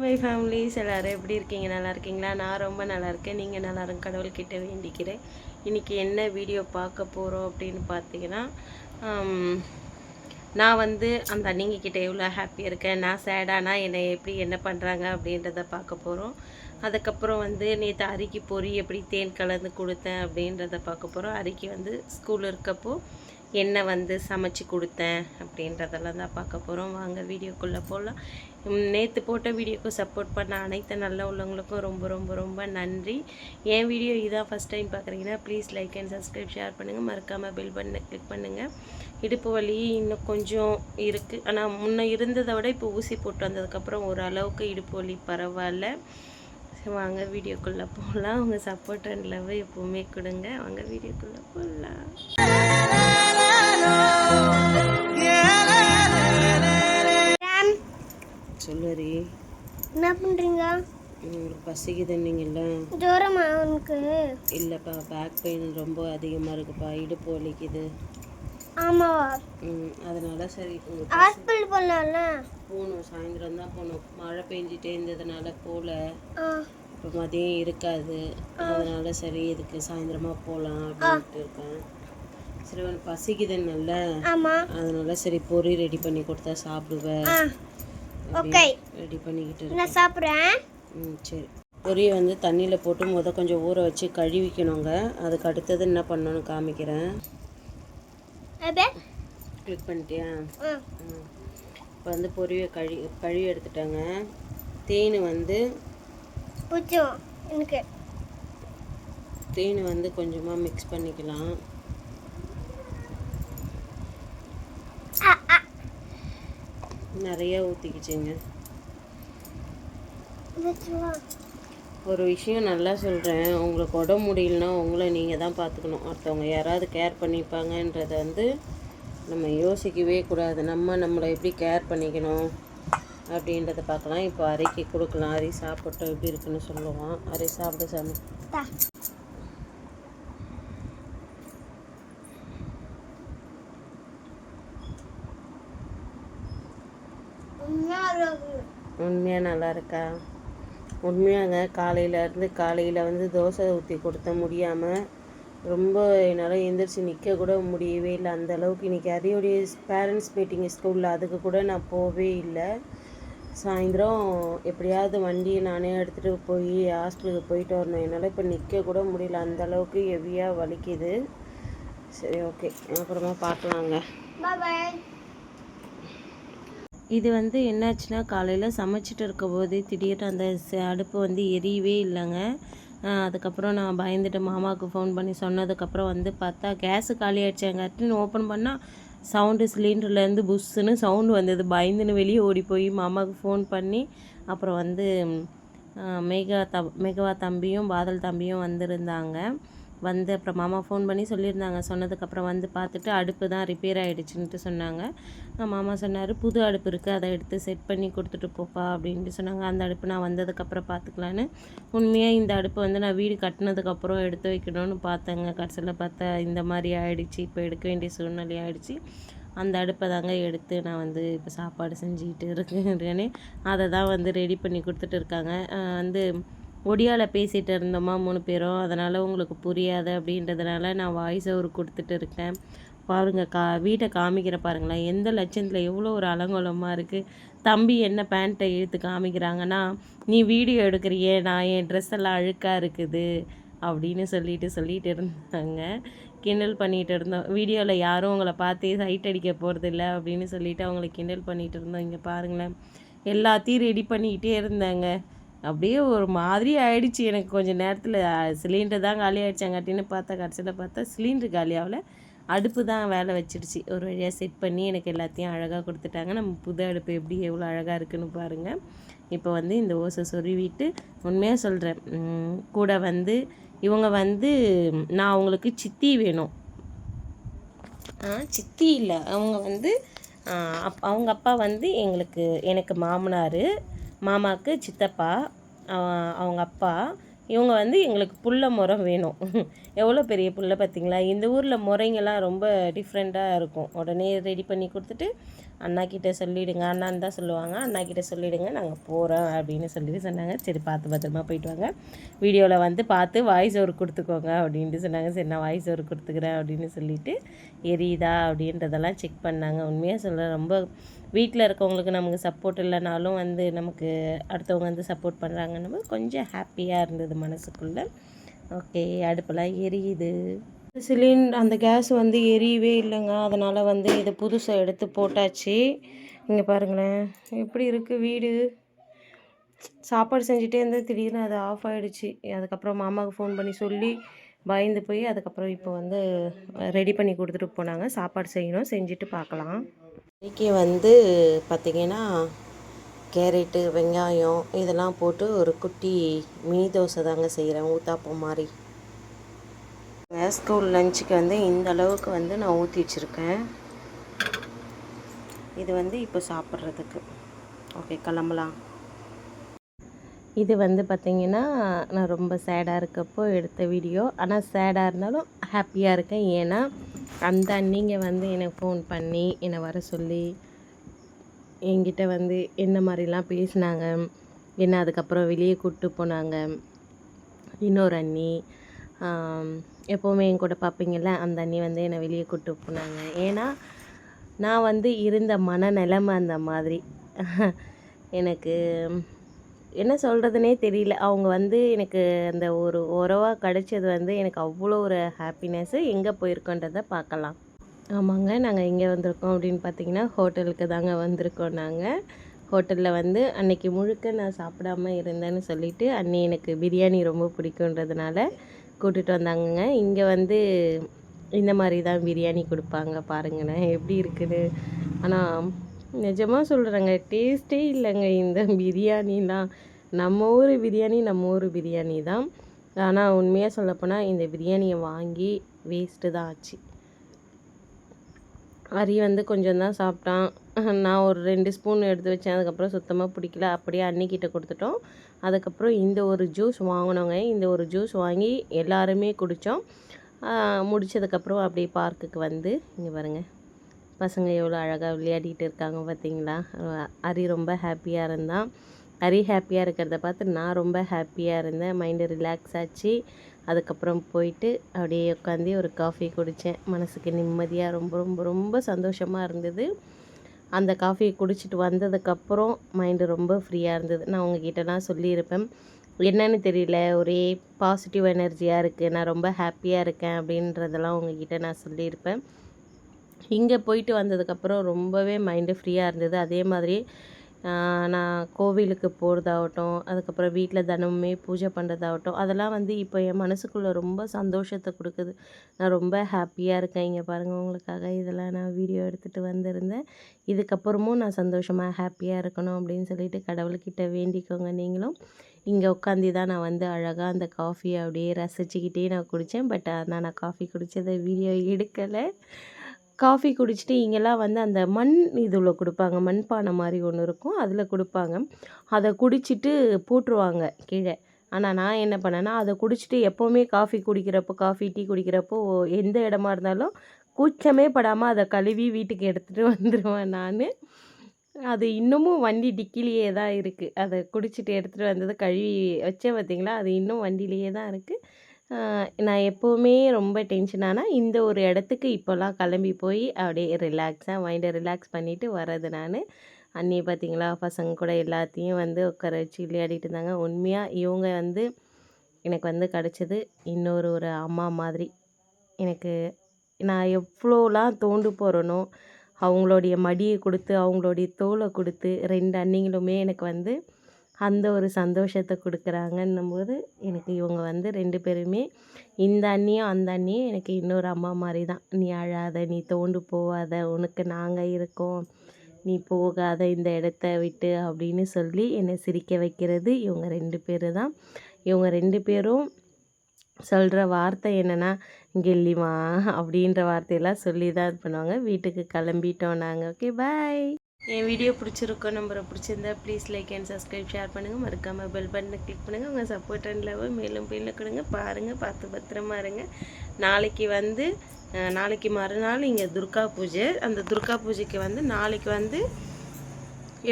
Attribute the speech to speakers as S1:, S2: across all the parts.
S1: my families எல்லோரும் எப்படி இருக்கீங்க நல்லா இருக்கீங்களா நான் ரொம்ப நல்லா இருக்கேன் நீங்கள் நல்லா கடவுள் கிட்டே வேண்டிக்கிறேன் இன்றைக்கி என்ன வீடியோ பார்க்க போகிறோம் அப்படின்னு பார்த்தீங்கன்னா நான் வந்து அந்த கிட்டே எவ்வளோ ஹாப்பியாக இருக்கேன் நான் சேடானா என்னை எப்படி என்ன பண்ணுறாங்க அப்படின்றத பார்க்க போகிறோம் அதுக்கப்புறம் வந்து நேற்று அரிக்கி பொறி எப்படி தேன் கலந்து கொடுத்தேன் அப்படின்றத பார்க்க போகிறோம் அரிக்கி வந்து ஸ்கூல் இருக்கப்போ என்ன வந்து சமைச்சு கொடுத்தேன் அப்படின்றதெல்லாம் தான் பார்க்க போகிறோம் வாங்க வீடியோக்குள்ளே போகலாம் நேற்று போட்ட வீடியோக்கு சப்போர்ட் பண்ண அனைத்து நல்ல உள்ளவங்களுக்கும் ரொம்ப ரொம்ப ரொம்ப நன்றி என் வீடியோ இதான் ஃபஸ்ட் டைம் பார்க்குறீங்கன்னா please like and subscribe share பண்ணுங்கள் மறக்காமல் பில் பண்ண கிளிக் பண்ணுங்கள் இடுப்பு வலி இன்னும் கொஞ்சம் இருக்குது ஆனால் முன்னே இருந்ததை விட இப்போ ஊசி போட்டு வந்ததுக்கப்புறம் ஓரளவுக்கு இடுப்பு வலி பரவாயில்ல வாங்க வீடியோக்குள்ளே போகலாம் உங்கள் சப்போர்ட் அண்ட் லவ் எப்போவுமே கொடுங்க வாங்க வீடியோக்குள்ளே போகலாம்
S2: சொல்லுறி
S3: என்ன பண்ணுறீங்க
S2: உங்களுக்கு பசிக்குது நீங்கள்ல ஜோரமா
S3: அவனுக்கு இல்லைப்பா பேக்
S2: பெயின் ரொம்ப அதிகமாக இருக்குப்பா இடுப்பு வலிக்குது ஆமாவா
S3: ம் அதனால சரி ஹாஸ்பிட்டல் போகலாம்ல போகணும்
S2: சாயந்தரம் தான் போகணும் மழை பெஞ்சிட்டே இருந்ததுனால போகல இப்போ மதியம் இருக்காது அதனால சரி இதுக்கு சாயந்தரமாக போகலாம் அப்படின்ட்டு இருக்கேன் சரி உனக்கு பசிக்குதுன்னு
S3: அதனால சரி பொரி ரெடி பண்ணி
S2: கொடுத்தா சாப்பிடுவேன்
S3: ஓகே ரெடி பண்ணிக்கிட்டு நான் சாப்பிட்றேன் ம்
S2: சரி பொரியை வந்து தண்ணியில் போட்டு முத கொஞ்சம் ஊற வச்சு கழுவிக்கணுங்க அதுக்கு அடுத்தது என்ன பண்ணணும்னு காமிக்கிறேன் க்ளிக் பண்ணிட்டியா இப்போ வந்து பொரியை கழி கழுவி எடுத்துட்டேங்க தேன் வந்து எனக்கு தேன் வந்து கொஞ்சமாக மிக்ஸ் பண்ணிக்கலாம் நிறையா ஊற்றிக்கிச்சிங்க ஒரு விஷயம் நல்லா சொல்கிறேன் உங்களுக்கு உடம்பு முடியலன்னா உங்களை நீங்கள் தான் பார்த்துக்கணும் ஒருத்தவங்க யாராவது கேர் பண்ணிப்பாங்கன்றதை வந்து நம்ம யோசிக்கவே கூடாது நம்ம நம்மளை எப்படி கேர் பண்ணிக்கணும் அப்படின்றத பார்க்கலாம் இப்போ அரைக்கி கொடுக்கலாம் அரி சாப்பிட்டோம் எப்படி இருக்குன்னு சொல்லுவான் அரை சாப்பிட சாமி
S3: உண்மையாக நல்லா இருக்கா
S2: உண்மையாங்க காலையிலேருந்து காலையில் வந்து தோசை ஊற்றி கொடுத்த முடியாமல் ரொம்ப என்னால் எந்திரிச்சு நிற்க கூட முடியவே இல்லை அந்த அளவுக்கு இன்றைக்கி அதையுடைய பேரண்ட்ஸ் மீட்டிங் ஸ்கூலில் அதுக்கு கூட நான் போகவே இல்லை சாயந்தரம் எப்படியாவது வண்டியை நானே எடுத்துகிட்டு போய் ஹாஸ்டலுக்கு போயிட்டு வரணும் என்னால் இப்போ நிற்க கூட முடியல அந்த அளவுக்கு ஹெவியாக வலிக்குது சரி ஓகே அப்புறமா பார்க்கலாங்க
S1: இது வந்து என்னாச்சுன்னா காலையில் சமைச்சிட்டு இருக்க போது திடீர்னு அந்த அடுப்பு வந்து எரியவே இல்லைங்க அதுக்கப்புறம் நான் பயந்துட்டு மாமாவுக்கு ஃபோன் பண்ணி சொன்னதுக்கப்புறம் வந்து பார்த்தா கேஸு காலி ஆகிடுச்சு ஓப்பன் பண்ணால் சவுண்டு சிலிண்டர்லேருந்து புஷ்ஷுன்னு சவுண்டு வந்தது பயந்துன்னு வெளியே ஓடி போய் மாமாவுக்கு ஃபோன் பண்ணி அப்புறம் வந்து மேகா த மேகவா தம்பியும் பாதல் தம்பியும் வந்திருந்தாங்க வந்து அப்புறம் மாமா ஃபோன் பண்ணி சொல்லியிருந்தாங்க சொன்னதுக்கப்புறம் வந்து பார்த்துட்டு அடுப்பு தான் ரிப்பேர் ஆகிடுச்சின்ட்டு சொன்னாங்க மாமா சொன்னார் புது அடுப்பு இருக்குது அதை எடுத்து செட் பண்ணி கொடுத்துட்டு போப்பா அப்படின்ட்டு சொன்னாங்க அந்த அடுப்பு நான் வந்ததுக்கப்புறம் பார்த்துக்கலான்னு உண்மையாக இந்த அடுப்பு வந்து நான் வீடு கட்டினதுக்கப்புறம் எடுத்து வைக்கணும்னு பார்த்தேங்க கடைசியில் பார்த்தா இந்த மாதிரி ஆகிடுச்சி இப்போ எடுக்க வேண்டிய சூழ்நிலை ஆகிடுச்சி அந்த அடுப்பை தாங்க எடுத்து நான் வந்து இப்போ சாப்பாடு செஞ்சுக்கிட்டு இருக்கேன் அதை தான் வந்து ரெடி பண்ணி கொடுத்துட்டு இருக்காங்க வந்து ஒடியாவில் பேசிகிட்டு இருந்தோமா மூணு பேரும் அதனால் உங்களுக்கு புரியாது அப்படின்றதுனால நான் வாய்ஸ் ஓவர் கொடுத்துட்டு இருக்கேன் பாருங்கள் கா வீட்டை காமிக்கிற பாருங்களேன் எந்த லட்சத்தில் எவ்வளோ ஒரு அலங்கோலமாக இருக்குது தம்பி என்ன பேண்ட்டை இழுத்து காமிக்கிறாங்கன்னா நீ வீடியோ எடுக்கிறியே நான் என் ட்ரெஸ் எல்லாம் அழுக்காக இருக்குது அப்படின்னு சொல்லிட்டு சொல்லிட்டு இருந்தாங்க கிண்டல் பண்ணிகிட்டு இருந்தோம் வீடியோவில் யாரும் உங்களை பார்த்து ஹைட் அடிக்க போகிறதில்ல அப்படின்னு சொல்லிவிட்டு அவங்களை கிண்டல் பண்ணிகிட்டு இருந்தோம் இங்கே பாருங்களேன் எல்லாத்தையும் ரெடி பண்ணிக்கிட்டே இருந்தாங்க அப்படியே ஒரு மாதிரி ஆயிடுச்சு எனக்கு கொஞ்சம் நேரத்தில் சிலிண்டர் தான் காலி ஆகிடுச்சாங்காட்டின்னு பார்த்தா கடைசியில் பார்த்தா சிலிண்டர் காலி ஆகல அடுப்பு தான் வேலை வச்சிருச்சு ஒரு வழியாக செட் பண்ணி எனக்கு எல்லாத்தையும் அழகாக கொடுத்துட்டாங்க நம்ம புது அடுப்பு எப்படி எவ்வளோ அழகாக இருக்குன்னு பாருங்கள் இப்போ வந்து இந்த ஓசை சொருவிட்டு உண்மையாக சொல்கிறேன் கூட வந்து இவங்க வந்து நான் அவங்களுக்கு சித்தி வேணும் சித்தி இல்லை அவங்க வந்து அப் அவங்க அப்பா வந்து எங்களுக்கு எனக்கு மாமனார் மாமாவுக்கு சித்தப்பா அவங்க அப்பா இவங்க வந்து எங்களுக்கு புல்ல முறம் வேணும் எவ்வளோ பெரிய புல்லை பார்த்திங்களா இந்த ஊரில் முறைங்கெல்லாம் ரொம்ப டிஃப்ரெண்ட்டாக இருக்கும் உடனே ரெடி பண்ணி கொடுத்துட்டு அண்ணா கிட்டே சொல்லிவிடுங்க அண்ணான்னு தான் சொல்லுவாங்க அண்ணா கிட்டே சொல்லிவிடுங்க நாங்கள் போகிறோம் அப்படின்னு சொல்லிட்டு சொன்னாங்க சரி பார்த்து பத்திரமா போயிட்டு வாங்க வீடியோவில் வந்து பார்த்து வாய்ஸ் ஒரு கொடுத்துக்கோங்க அப்படின்ட்டு சொன்னாங்க சரி நான் வாய்ஸ் ஒரு கொடுத்துக்கிறேன் அப்படின்னு சொல்லிவிட்டு எரியுதா அப்படின்றதெல்லாம் செக் பண்ணாங்க உண்மையாக சொல்ல ரொம்ப வீட்டில் இருக்கவங்களுக்கு நமக்கு சப்போர்ட் இல்லைனாலும் வந்து நமக்கு அடுத்தவங்க வந்து சப்போர்ட் பண்ணுறாங்கன்னு கொஞ்சம் ஹாப்பியாக இருந்தது மனசுக்குள்ளே ஓகே அடுப்பெல்லாம் எரியுது சிலிண்ட் அந்த கேஸ் வந்து எரியவே இல்லைங்க அதனால் வந்து இதை புதுசாக எடுத்து போட்டாச்சு இங்கே பாருங்களேன் எப்படி இருக்குது வீடு சாப்பாடு செஞ்சுட்டே இருந்தால் திடீர்னு அது ஆஃப் ஆகிடுச்சு அதுக்கப்புறம் மாமாவுக்கு ஃபோன் பண்ணி சொல்லி பயந்து போய் அதுக்கப்புறம் இப்போ வந்து ரெடி பண்ணி கொடுத்துட்டு போனாங்க சாப்பாடு செய்யணும் செஞ்சுட்டு பார்க்கலாம் இன்றைக்கி வந்து பார்த்திங்கன்னா கேரட்டு வெங்காயம் இதெல்லாம் போட்டு ஒரு குட்டி மினி தோசை தாங்க செய்கிறேன் ஊத்தாப்பம் மாதிரி ஸ்கூல் லஞ்சுக்கு வந்து இந்த அளவுக்கு வந்து நான் ஊற்றி வச்சுருக்கேன் இது வந்து இப்போ சாப்பிட்றதுக்கு ஓகே கிளம்பலாம் இது வந்து பார்த்திங்கன்னா நான் ரொம்ப சேடாக இருக்கப்போ எடுத்த வீடியோ ஆனால் சேடாக இருந்தாலும் ஹாப்பியாக இருக்கேன் ஏன்னா அந்த அன்னிங்க வந்து எனக்கு ஃபோன் பண்ணி என்னை வர சொல்லி என்கிட்ட வந்து என்ன மாதிரிலாம் பேசினாங்க என்ன அதுக்கப்புறம் வெளியே கூப்பிட்டு போனாங்க இன்னொரு அண்ணி எப்போவுமே என் கூட பார்ப்பீங்கள அந்த அண்ணி வந்து என்னை வெளியே கூப்பிட்டு போனாங்க ஏன்னா நான் வந்து இருந்த மனநிலைமை அந்த மாதிரி எனக்கு என்ன சொல்கிறதுனே தெரியல அவங்க வந்து எனக்கு அந்த ஒரு உறவாக கிடைச்சது வந்து எனக்கு அவ்வளோ ஒரு ஹாப்பினஸ்ஸு எங்கே போயிருக்கோன்றதை பார்க்கலாம் ஆமாங்க நாங்கள் எங்கே வந்திருக்கோம் அப்படின்னு பார்த்தீங்கன்னா ஹோட்டலுக்கு தாங்க வந்திருக்கோம் நாங்கள் ஹோட்டலில் வந்து அன்னைக்கு முழுக்க நான் சாப்பிடாமல் இருந்தேன்னு சொல்லிவிட்டு அன்னி எனக்கு பிரியாணி ரொம்ப பிடிக்குன்றதுனால கூட்டிகிட்டு வந்தாங்கங்க இங்கே வந்து இந்த மாதிரி தான் பிரியாணி கொடுப்பாங்க பாருங்கண்ணே எப்படி இருக்குது ஆனால் நிஜமாக சொல்கிறேங்க டேஸ்ட்டே இல்லைங்க இந்த பிரியாணிலாம் நம்ம ஊர் பிரியாணி நம்ம ஊர் பிரியாணி தான் ஆனால் உண்மையாக சொல்லப்போனால் இந்த பிரியாணியை வாங்கி வேஸ்ட்டு தான் ஆச்சு அரி வந்து கொஞ்சம் தான் சாப்பிட்டான் நான் ஒரு ரெண்டு ஸ்பூன் எடுத்து வச்சேன் அதுக்கப்புறம் சுத்தமாக பிடிக்கல அப்படியே அன்னிக்கிட்ட கொடுத்துட்டோம் அதுக்கப்புறம் இந்த ஒரு ஜூஸ் வாங்கினோங்க இந்த ஒரு ஜூஸ் வாங்கி எல்லாருமே குடித்தோம் முடித்ததுக்கப்புறம் அப்படியே பார்க்குக்கு வந்து இங்கே பாருங்கள் பசங்க எவ்வளோ அழகாக விளையாடிட்டு இருக்காங்க பார்த்தீங்களா அரி ரொம்ப ஹாப்பியாக இருந்தான் அரி ஹாப்பியாக இருக்கிறத பார்த்து நான் ரொம்ப ஹாப்பியாக இருந்தேன் மைண்டு ரிலாக்ஸ் ஆச்சு அதுக்கப்புறம் போயிட்டு அப்படியே உட்காந்து ஒரு காஃபி குடித்தேன் மனசுக்கு நிம்மதியாக ரொம்ப ரொம்ப ரொம்ப சந்தோஷமாக இருந்தது அந்த காஃபியை குடிச்சிட்டு வந்ததுக்கப்புறம் மைண்டு ரொம்ப ஃப்ரீயாக இருந்தது நான் உங்ககிட்டலாம் சொல்லியிருப்பேன் என்னன்னு தெரியல ஒரே பாசிட்டிவ் எனர்ஜியாக இருக்குது நான் ரொம்ப ஹாப்பியாக இருக்கேன் அப்படின்றதெல்லாம் உங்ககிட்ட நான் சொல்லியிருப்பேன் இங்கே போயிட்டு வந்ததுக்கப்புறம் ரொம்பவே மைண்டு ஃப்ரீயாக இருந்தது அதே மாதிரி நான் கோவிலுக்கு போகிறதாகட்டும் அதுக்கப்புறம் வீட்டில் தினமுமே பூஜை பண்ணுறதாகட்டும் அதெல்லாம் வந்து இப்போ என் மனசுக்குள்ளே ரொம்ப சந்தோஷத்தை கொடுக்குது நான் ரொம்ப ஹாப்பியாக இருக்கேன் இங்கே பாருங்கள் உங்களுக்காக இதெல்லாம் நான் வீடியோ எடுத்துகிட்டு வந்திருந்தேன் இதுக்கப்புறமும் நான் சந்தோஷமாக ஹாப்பியாக இருக்கணும் அப்படின்னு சொல்லிட்டு கடவுள்கிட்ட வேண்டிக்கோங்க நீங்களும் இங்கே உட்காந்து தான் நான் வந்து அழகாக அந்த காஃபியை அப்படியே ரசிச்சுக்கிட்டே நான் குடித்தேன் பட் அதான் நான் காஃபி குடித்ததை வீடியோ எடுக்கலை காஃபி குடிச்சிட்டு இங்கெல்லாம் வந்து அந்த மண் இதில் கொடுப்பாங்க மண்பானை மாதிரி ஒன்று இருக்கும் அதில் கொடுப்பாங்க அதை குடிச்சிட்டு போட்டுருவாங்க கீழே ஆனால் நான் என்ன பண்ணேன்னா அதை குடிச்சிட்டு எப்போவுமே காஃபி குடிக்கிறப்போ காஃபி டீ குடிக்கிறப்போ எந்த இடமா இருந்தாலும் கூச்சமே படாமல் அதை கழுவி வீட்டுக்கு எடுத்துகிட்டு வந்துடுவேன் நான் அது இன்னமும் வண்டி டிக்கிலேயே தான் இருக்குது அதை குடிச்சிட்டு எடுத்துகிட்டு வந்தது கழுவி வச்சே பார்த்திங்களா அது இன்னும் வண்டியிலேயே தான் இருக்குது நான் எப்போவுமே ரொம்ப டென்ஷனானால் இந்த ஒரு இடத்துக்கு இப்போல்லாம் கிளம்பி போய் அப்படியே ரிலாக்ஸாக மைண்டை ரிலாக்ஸ் பண்ணிவிட்டு வர்றது நான் அன்னியை பார்த்திங்களா பசங்க கூட எல்லாத்தையும் வந்து உட்கார வச்சு விளையாடிட்டு இருந்தாங்க உண்மையாக இவங்க வந்து எனக்கு வந்து கிடச்சது இன்னொரு ஒரு அம்மா மாதிரி எனக்கு நான் எவ்வளோலாம் தோண்டு போகிறேனோ அவங்களுடைய மடியை கொடுத்து அவங்களுடைய தோலை கொடுத்து ரெண்டு அண்ணிங்களுமே எனக்கு வந்து அந்த ஒரு சந்தோஷத்தை கொடுக்குறாங்கன்னும் போது எனக்கு இவங்க வந்து ரெண்டு பேருமே இந்த அண்ணியும் அந்த அண்ணியும் எனக்கு இன்னொரு அம்மா மாதிரி தான் நீ அழாத நீ தோண்டு போகாத உனக்கு நாங்கள் இருக்கோம் நீ போகாத இந்த இடத்த விட்டு அப்படின்னு சொல்லி என்னை சிரிக்க வைக்கிறது இவங்க ரெண்டு பேர் தான் இவங்க ரெண்டு பேரும் சொல்கிற வார்த்தை என்னென்னா கெல்லிமா அப்படின்ற வார்த்தையெல்லாம் சொல்லி தான் இது பண்ணுவாங்க வீட்டுக்கு கிளம்பிட்டோம் நாங்கள் ஓகே பாய் என் வீடியோ பிடிச்சிருக்கோம் நம்பரை பிடிச்சிருந்தா please like and subscribe share பண்ணுங்கள் மறக்காமல் பெல் பட்டனை கிளிக் பண்ணுங்கள் உங்கள் சப்போர்ட் அண்ட் லவ் மேலும் பின்ன கொடுங்க பாருங்கள் பார்த்து பத்திரமா இருங்க நாளைக்கு வந்து நாளைக்கு மறுநாள் இங்கே துர்கா பூஜை அந்த துர்கா பூஜைக்கு வந்து நாளைக்கு வந்து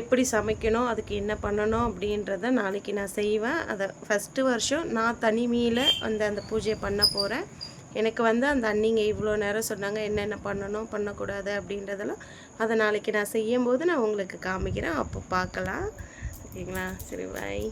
S1: எப்படி சமைக்கணும் அதுக்கு என்ன பண்ணணும் அப்படின்றத நாளைக்கு நான் செய்வேன் அதை ஃபஸ்ட்டு வருஷம் நான் தனிமையில் அந்த அந்த பூஜையை பண்ண போகிறேன் எனக்கு வந்து அந்த அண்ணிங்க இவ்வளோ நேரம் சொன்னாங்க என்னென்ன பண்ணணும் பண்ணக்கூடாது அப்படின்றதெல்லாம் அதை நாளைக்கு நான் செய்யும்போது நான் உங்களுக்கு காமிக்கிறேன் அப்போ பார்க்கலாம் ஓகேங்களா சரி பாய்